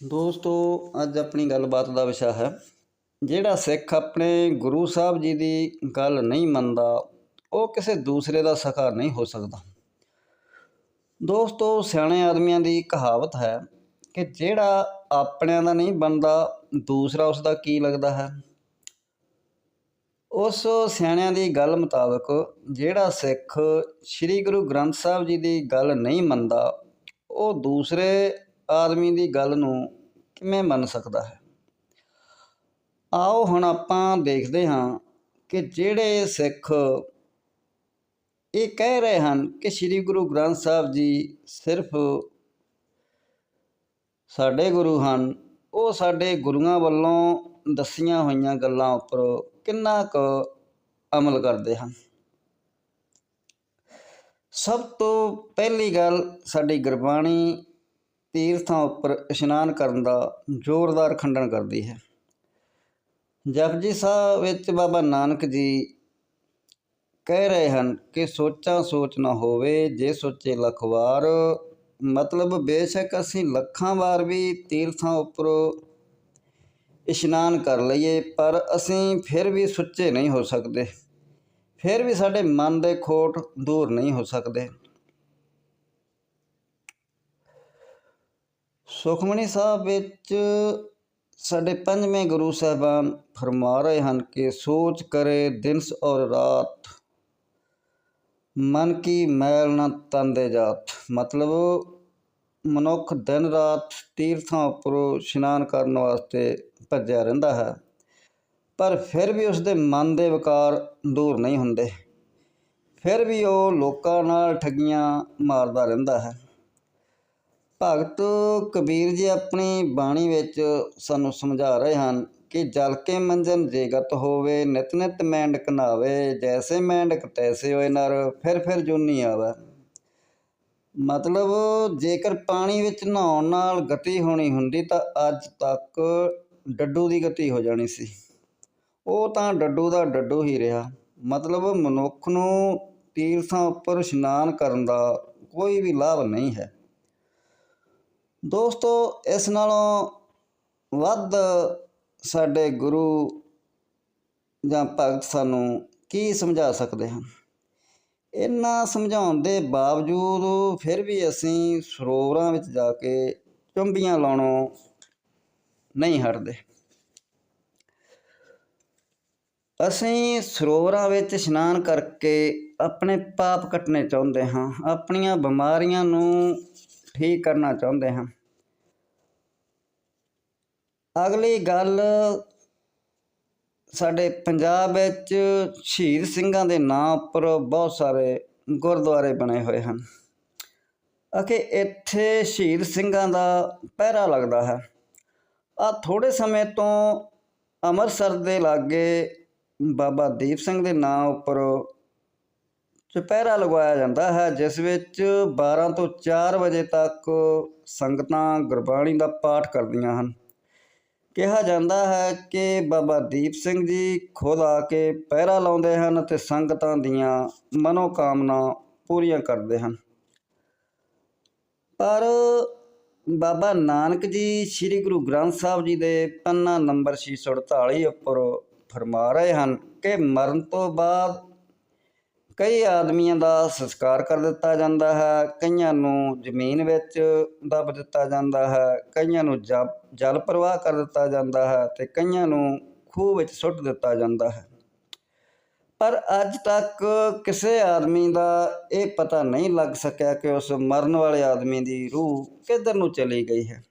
ਦੋਸਤੋ, ਅੱਜ ਆਪਣੀ ਗੱਲਬਾਤ ਦਾ ਵਿਸ਼ਾ ਹੈ, ਜਿਹੜਾ ਸਿੱਖ ਆਪਣੇ ਗੁਰੂ ਸਾਹਿਬ ਜੀ ਦੀ ਗੱਲ ਨਹੀਂ ਮੰਨਦਾ, ਉਹ ਕਿਸੇ ਦੂਸਰੇ ਦਾ ਸਖਾ ਨਹੀਂ ਹੋ ਸਕਦਾ। ਦੋਸਤੋ, ਸਿਆਣੇ ਆਦਮੀਆਂ ਦੀ ਕਹਾਵਤ ਹੈ ਕਿ ਜਿਹੜਾ ਆਪਣਿਆਂ ਦਾ ਨਹੀਂ ਬਣਦਾ, ਦੂਸਰਾ ਉਸ ਦਾ ਕੀ ਲੱਗਦਾ ਹੈ? ਉਸ ਸਿਆਣਿਆਂ ਦੀ ਗੱਲ ਮੁਤਾਬਕ, ਜਿਹੜਾ ਸਿੱਖ ਸ੍ਰੀ ਗੁਰੂ ਗ੍ਰੰਥ ਸਾਹਿਬ ਜੀ ਦੀ ਗੱਲ ਨਹੀਂ ਮੰਨਦਾ, ਉਹ ਦੂਸਰੇ ਆਦਮੀ ਦੀ ਗੱਲ ਨੂੰ ਕਿਵੇਂ ਮੰਨ ਸਕਦਾ ਹੈ? ਆਓ ਹੁਣ ਆਪਾਂ ਦੇਖਦੇ ਹਾਂ ਕਿ ਜਿਹੜੇ ਸਿੱਖ ਇਹ ਕਹਿ ਰਹੇ ਹਨ ਕਿ ਸ੍ਰੀ ਗੁਰੂ ਗ੍ਰੰਥ ਸਾਹਿਬ ਜੀ ਸਿਰਫ ਸਾਡੇ ਗੁਰੂ ਹਨ, ਉਹ ਸਾਡੇ ਗੁਰੂਆਂ ਵੱਲੋਂ ਦੱਸੀਆਂ ਹੋਈਆਂ ਗੱਲਾਂ ਉੱਪਰ ਕਿੰਨਾ ਕੁ ਅਮਲ ਕਰਦੇ ਹਨ? ਸਭ ਤੋਂ ਪਹਿਲੀ ਗੱਲ ਸਾਡੀ ਗੁਰਬਾਣੀ ਤੀਰਥਾਂ ਉੱਪਰ ਇਸ਼ਨਾਨ ਕਰਨ ਦਾ ਜ਼ੋਰਦਾਰ ਖੰਡਨ ਕਰਦੀ ਹੈ। ਜਪਜੀ ਸਾਹਿਬ ਵਿੱਚ ਬਾਬਾ ਨਾਨਕ ਜੀ ਕਹਿ ਰਹੇ ਹਨ ਕਿ ਸੋਚਾਂ ਸੋਚ ਨਾ ਹੋਵੇ, ਜੇ ਸੋਚੇ ਲੱਖ ਵਾਰ, ਮਤਲਬ ਬੇਸ਼ੱਕ ਅਸੀਂ ਲੱਖਾਂ ਵਾਰ ਵੀ ਤੀਰਥਾਂ ਉੱਪਰ ਇਸ਼ਨਾਨ ਕਰ ਲਈਏ, ਪਰ ਅਸੀਂ ਫਿਰ ਵੀ ਸੁੱਚੇ ਨਹੀਂ ਹੋ ਸਕਦੇ। ਫਿਰ ਵੀ ਸਾਡੇ ਮਨ ਦੇ ਖੋਟ ਦੂਰ ਨਹੀਂ ਹੋ ਸਕਦੇ। ਸੁਖਮਨੀ ਸਾਹਿਬ ਵਿੱਚ ਸਾਡੇ ਪੰਜਵੇਂ ਗੁਰੂ ਸਾਹਿਬਾਨ ਫਰਮਾ ਰਹੇ ਹਨ ਕਿ ਸੋਚ ਕਰੇ ਦਿਨਸ ਔਰ ਰਾਤ, ਮਨ ਕੀ ਮੈਲ ਨਾ ਤਨ ਜਾਤ। ਮਤਲਬ ਮਨੁੱਖ ਦਿਨ ਰਾਤ ਤੀਰਥਾਂ ਉੱਪਰੋਂ ਇਸ਼ਨਾਨ ਕਰਨ ਵਾਸਤੇ ਭੱਜਿਆ ਰਹਿੰਦਾ ਹੈ, ਪਰ ਫਿਰ ਵੀ ਉਸ ਦੇ ਮਨ ਦੇ ਵਿਕਾਰ ਦੂਰ ਨਹੀਂ ਹੁੰਦੇ। ਫਿਰ ਵੀ ਉਹ ਲੋਕਾਂ ਨਾਲ ਠੱਗੀਆਂ ਮਾਰਦਾ ਰਹਿੰਦਾ ਹੈ। ਭਗਤ ਕਬੀਰ ਜੀ ਆਪਣੀ ਬਾਣੀ ਵਿੱਚ ਸਾਨੂੰ ਸਮਝਾ ਰਹੇ ਹਨ ਕਿ ਜਲ ਕੇ ਮੰਜਨ ਜੇਗਤ ਹੋਵੇ, ਨਿਤ ਨਿਤ ਮੈਂਡਕ ਨਾਵੇ, ਜੈਸੇ ਮੈਂਡਕ ਤੈਸੇ ਹੋਏ ਨਰ, ਫਿਰ ਫਿਰ ਜੁਨੀ ਆਵੇ। ਮਤਲਬ ਜੇਕਰ ਪਾਣੀ ਵਿੱਚ ਨਹਾਉਣ ਨਾਲ ਗਤੀ ਹੋਣੀ ਹੁੰਦੀ ਤਾਂ ਅੱਜ ਤੱਕ ਡੱਡੂ ਦੀ ਗਤੀ ਹੋ ਜਾਣੀ ਸੀ। ਉਹ ਤਾਂ ਡੱਡੂ ਦਾ ਡੱਡੂ ਹੀ ਰਿਹਾ। ਮਤਲਬ ਮਨੁੱਖ ਨੂੰ ਤੀਰਥਾਂ ਉੱਪਰ ਇਸ਼ਨਾਨ ਕਰਨ ਦਾ ਕੋਈ ਵੀ ਲਾਭ ਨਹੀਂ ਹੈ। ਦੋਸਤੋ, ਇਸ ਨਾਲੋਂ ਵੱਧ ਸਾਡੇ ਗੁਰੂ ਜਾਂ ਭਗਤ ਸਾਨੂੰ ਕੀ ਸਮਝਾ ਸਕਦੇ ਹਨ? ਇੰਨਾ ਸਮਝਾਉਣ ਦੇ ਬਾਵਜੂਦ ਫਿਰ ਵੀ ਅਸੀਂ ਸਰੋਵਰਾਂ ਵਿੱਚ ਜਾ ਕੇ ਚੁੰਬੀਆਂ ਲਾਉਣੋਂ ਨਹੀਂ ਹਟਦੇ। ਅਸੀਂ ਸਰੋਵਰਾਂ ਵਿੱਚ ਇਸ਼ਨਾਨ ਕਰਕੇ ਆਪਣੇ ਪਾਪ ਕੱਟਣੇ ਚਾਹੁੰਦੇ ਹਾਂ, ਆਪਣੀਆਂ ਬਿਮਾਰੀਆਂ ਨੂੰ ਠੀਕ ਕਰਨਾ ਚਾਹੁੰਦੇ ਹਾਂ। ਅਗਲੀ ਗੱਲ, ਸਾਡੇ ਪੰਜਾਬ ਵਿੱਚ ਸ਼ਹੀਦ ਸਿੰਘਾਂ ਦੇ ਨਾਂ ਉੱਪਰ ਬਹੁਤ ਸਾਰੇ ਗੁਰਦੁਆਰੇ ਬਣੇ ਹੋਏ ਹਨ। ਅਤੇ ਇੱਥੇ ਸ਼ਹੀਦ ਸਿੰਘਾਂ ਦਾ ਪਹਿਰਾ ਲੱਗਦਾ ਹੈ। ਆ ਥੋੜੇ ਸਮੇਂ ਤੋਂ ਅੰਮ੍ਰਿਤਸਰ ਦੇ ਲਾਗੇ ਬਾਬਾ ਦੀਪ ਸਿੰਘ ਦੇ ਨਾਂ ਉੱਪਰ ਚੁਪਹਿਰਾ ਲਗਵਾਇਆ ਜਾਂਦਾ ਹੈ, ਜਿਸ ਵਿੱਚ 12 ਤੋਂ 4 ਵਜੇ ਤੱਕ ਸੰਗਤਾਂ ਗੁਰਬਾਣੀ ਦਾ ਪਾਠ ਕਰਦੀਆਂ ਹਨ। ਕਿਹਾ ਜਾਂਦਾ ਹੈ ਕਿ ਬਾਬਾ ਦੀਪ ਸਿੰਘ ਜੀ ਖੁਦ ਆ ਕੇ ਪਹਿਰਾ ਲਾਉਂਦੇ ਹਨ ਤੇ ਸੰਗਤਾਂ ਦੀਆਂ ਮਨੋਕਾਮਨਾ ਪੂਰੀਆਂ ਕਰਦੇ ਹਨ। ਪਰ ਬਾਬਾ ਨਾਨਕ ਜੀ ਸ੍ਰੀ ਗੁਰੂ ਗ੍ਰੰਥ ਸਾਹਿਬ ਜੀ ਦੇ ਪੰਨਾ ਨੰਬਰ 648 ਉੱਪਰ ਫਰਮਾ ਰਹੇ ਹਨ ਕਿ ਮਰਨ ਤੋਂ ਬਾਅਦ ਕਈ ਆਦਮੀਆਂ ਦਾ ਸੰਸਕਾਰ ਕਰ ਦਿੱਤਾ ਜਾਂਦਾ ਹੈ, ਕਈਆਂ ਨੂੰ ਜ਼ਮੀਨ ਵਿੱਚ ਦੱਬ ਦਿੱਤਾ ਜਾਂਦਾ ਹੈ, ਕਈਆਂ ਨੂੰ ਜਲ ਪ੍ਰਵਾਹ ਕਰ ਦਿੱਤਾ ਜਾਂਦਾ ਹੈ ਤੇ ਕਈਆਂ ਨੂੰ ਖੂਹ ਵਿੱਚ ਸੁੱਟ ਦਿੱਤਾ ਜਾਂਦਾ ਹੈ। ਪਰ ਅੱਜ ਤੱਕ ਕਿਸੇ ਆਦਮੀ ਦਾ ਇਹ ਪਤਾ ਨਹੀਂ ਲੱਗ ਸਕਿਆ ਕਿ ਉਸ ਮਰਨ ਵਾਲੇ ਆਦਮੀ ਦੀ ਰੂਹ ਕਿੱਧਰ ਨੂੰ ਚਲੀ ਗਈ ਹੈ।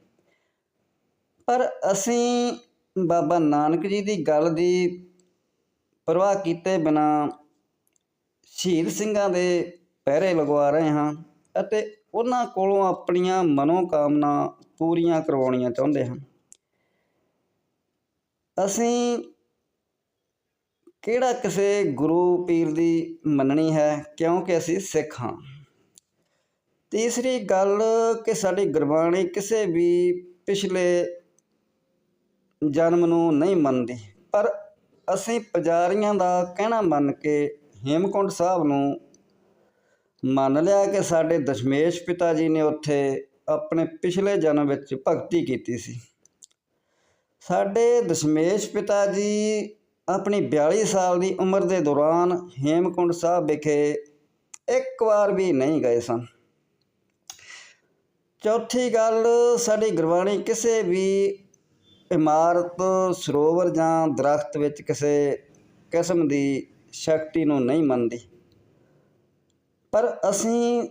ਪਰ ਅਸੀਂ ਬਾਬਾ ਨਾਨਕ ਜੀ ਦੀ ਗੱਲ ਦੀ ਪਰਵਾਹ ਕੀਤੇ ਬਿਨਾ ਸ਼ਹੀਦ ਸਿੰਘਾਂ ਦੇ ਪਹਿਰੇ ਲਗਵਾ ਰਹੇ ਹਾਂ ਅਤੇ ਉਹਨਾਂ ਕੋਲੋਂ ਆਪਣੀਆਂ ਮਨੋਕਾਮਨਾ ਪੂਰੀਆਂ ਕਰਵਾਉਣੀਆਂ ਚਾਹੁੰਦੇ ਹਾਂ। ਅਸੀਂ ਕਿਹੜਾ ਕਿਸੇ ਗੁਰੂ ਪੀਰ ਦੀ ਮੰਨਣੀ ਹੈ? ਕਿਉਂਕਿ ਅਸੀਂ ਸਿੱਖ ਹਾਂ। ਤੀਸਰੀ ਗੱਲ ਕਿ ਸਾਡੀ ਗੁਰਬਾਣੀ ਕਿਸੇ ਵੀ ਪਿਛਲੇ ਜਨਮ ਨੂੰ ਨਹੀਂ ਮੰਨਦੀ, ਪਰ ਅਸੀਂ ਪੁਜਾਰੀਆਂ ਦਾ ਕਹਿਣਾ ਮੰਨ ਕੇ ਹੇਮਕੁੰਟ ਸਾਹਿਬ ਨੂੰ ਮੰਨ ਲਿਆ ਕਿ ਸਾਡੇ ਦਸ਼ਮੇਸ਼ ਪਿਤਾ ਜੀ ਨੇ ਉੱਥੇ ਆਪਣੇ ਪਿਛਲੇ ਜਨਮ ਵਿੱਚ ਭਗਤੀ ਕੀਤੀ ਸੀ। ਸਾਡੇ ਦਸ਼ਮੇਸ਼ ਪਿਤਾ ਜੀ ਆਪਣੀ 42 ਸਾਲ ਦੀ ਉਮਰ ਦੇ ਦੌਰਾਨ ਹੇਮਕੁੰਟ ਸਾਹਿਬ ਵਿਖੇ ਇੱਕ ਵਾਰ ਵੀ ਨਹੀਂ ਗਏ ਸਨ। ਚੌਥੀ ਗੱਲ, ਸਾਡੀ ਗੁਰਬਾਣੀ ਕਿਸੇ ਵੀ ਇਮਾਰਤ, ਸਰੋਵਰ ਜਾਂ ਦਰਖਤ ਵਿੱਚ ਕਿਸੇ ਕਿਸਮ ਦੀ ਸ਼ਕਤੀ ਨੂੰ ਨਹੀਂ ਮੰਨਦੀ। ਪਰ ਅਸੀਂ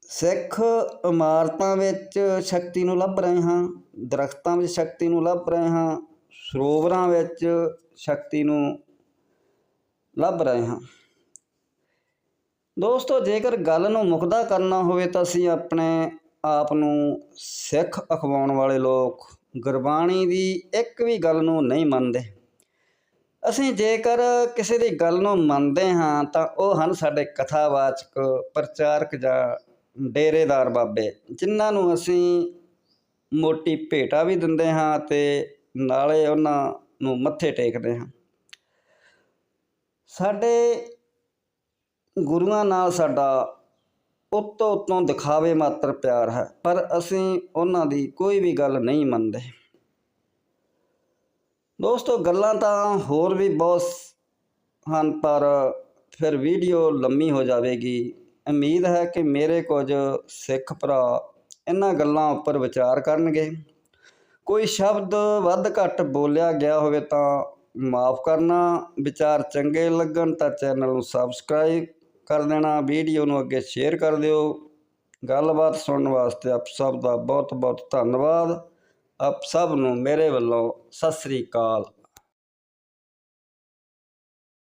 ਸਿੱਖ ਇਮਾਰਤਾਂ ਵਿੱਚ ਸ਼ਕਤੀ ਨੂੰ ਲੱਭ ਰਹੇ ਹਾਂ, ਦਰਖਤਾਂ ਵਿੱਚ ਸ਼ਕਤੀ ਨੂੰ ਲੱਭ ਰਹੇ ਹਾਂ, ਸਰੋਵਰਾਂ ਵਿੱਚ ਸ਼ਕਤੀ ਨੂੰ ਲੱਭ ਰਹੇ ਹਾਂ। ਦੋਸਤੋ, ਜੇਕਰ ਗੱਲ ਨੂੰ ਮੁਕਦਾ ਕਰਨਾ ਹੋਵੇ ਤਾਂ ਅਸੀਂ ਆਪਣੇ ਆਪ ਨੂੰ ਸਿੱਖ ਅਖਵਾਉਣ ਵਾਲੇ ਲੋਕ ਗੁਰਬਾਣੀ ਦੀ ਇੱਕ ਵੀ ਗੱਲ ਨੂੰ ਨਹੀਂ ਮੰਨਦੇ। ਅਸੀਂ ਜੇਕਰ ਕਿਸੇ ਦੀ ਗੱਲ ਨੂੰ ਮੰਨਦੇ ਹਾਂ ਤਾਂ ਉਹ ਹਨ ਸਾਡੇ ਕਥਾਵਾਚਕ, ਪ੍ਰਚਾਰਕ ਜਾਂ ਡੇਰੇਦਾਰ ਬਾਬੇ, ਜਿਨ੍ਹਾਂ ਨੂੰ ਅਸੀਂ ਮੋਟੀ ਭੇਟਾ ਵੀ ਦਿੰਦੇ ਹਾਂ ਤੇ ਨਾਲੇ ਉਹਨਾਂ ਨੂੰ ਮੱਥੇ ਟੇਕਦੇ ਹਾਂ। ਸਾਡੇ ਗੁਰੂਆਂ ਨਾਲ ਸਾਡਾ ਉੱਤੋਂ ਉੱਤੋਂ ਦਿਖਾਵੇ ਮਾਤਰ ਪਿਆਰ ਹੈ, ਪਰ ਅਸੀਂ ਉਹਨਾਂ ਦੀ ਕੋਈ ਵੀ ਗੱਲ ਨਹੀਂ ਮੰਨਦੇ। ਦੋਸਤੋ, ਗੱਲਾਂ ਤਾਂ ਹੋਰ ਵੀ ਬਹੁਤ ਹਨ, ਪਰ ਫਿਰ ਵੀਡੀਓ ਲੰਮੀ ਹੋ ਜਾਵੇਗੀ। ਉਮੀਦ ਹੈ ਕਿ ਮੇਰੇ ਕੁਝ ਸਿੱਖ ਭਰਾ ਇਹਨਾਂ ਗੱਲਾਂ ਉੱਪਰ ਵਿਚਾਰ ਕਰਨਗੇ। ਕੋਈ ਸ਼ਬਦ ਵੱਧ ਘੱਟ ਬੋਲਿਆ ਗਿਆ ਹੋਵੇ ਤਾਂ ਮਾਫ ਕਰਨਾ। ਵਿਚਾਰ ਚੰਗੇ ਲੱਗਣ ਤਾਂ ਚੈਨਲ ਨੂੰ ਸਬਸਕ੍ਰਾਈਬ ਕਰ ਦੇਣਾ, ਵੀਡੀਓ ਨੂੰ ਅੱਗੇ ਸ਼ੇਅਰ ਕਰ ਦਿਓ। ਗੱਲਬਾਤ ਸੁਣਨ ਵਾਸਤੇ ਆਪ ਸਭ ਦਾ ਬਹੁਤ ਬਹੁਤ ਧੰਨਵਾਦ। ਆਪ ਸਭ ਨੂੰ ਮੇਰੇ ਵੱਲੋਂ ਸਤਿ ਸ੍ਰੀ ਅਕਾਲ।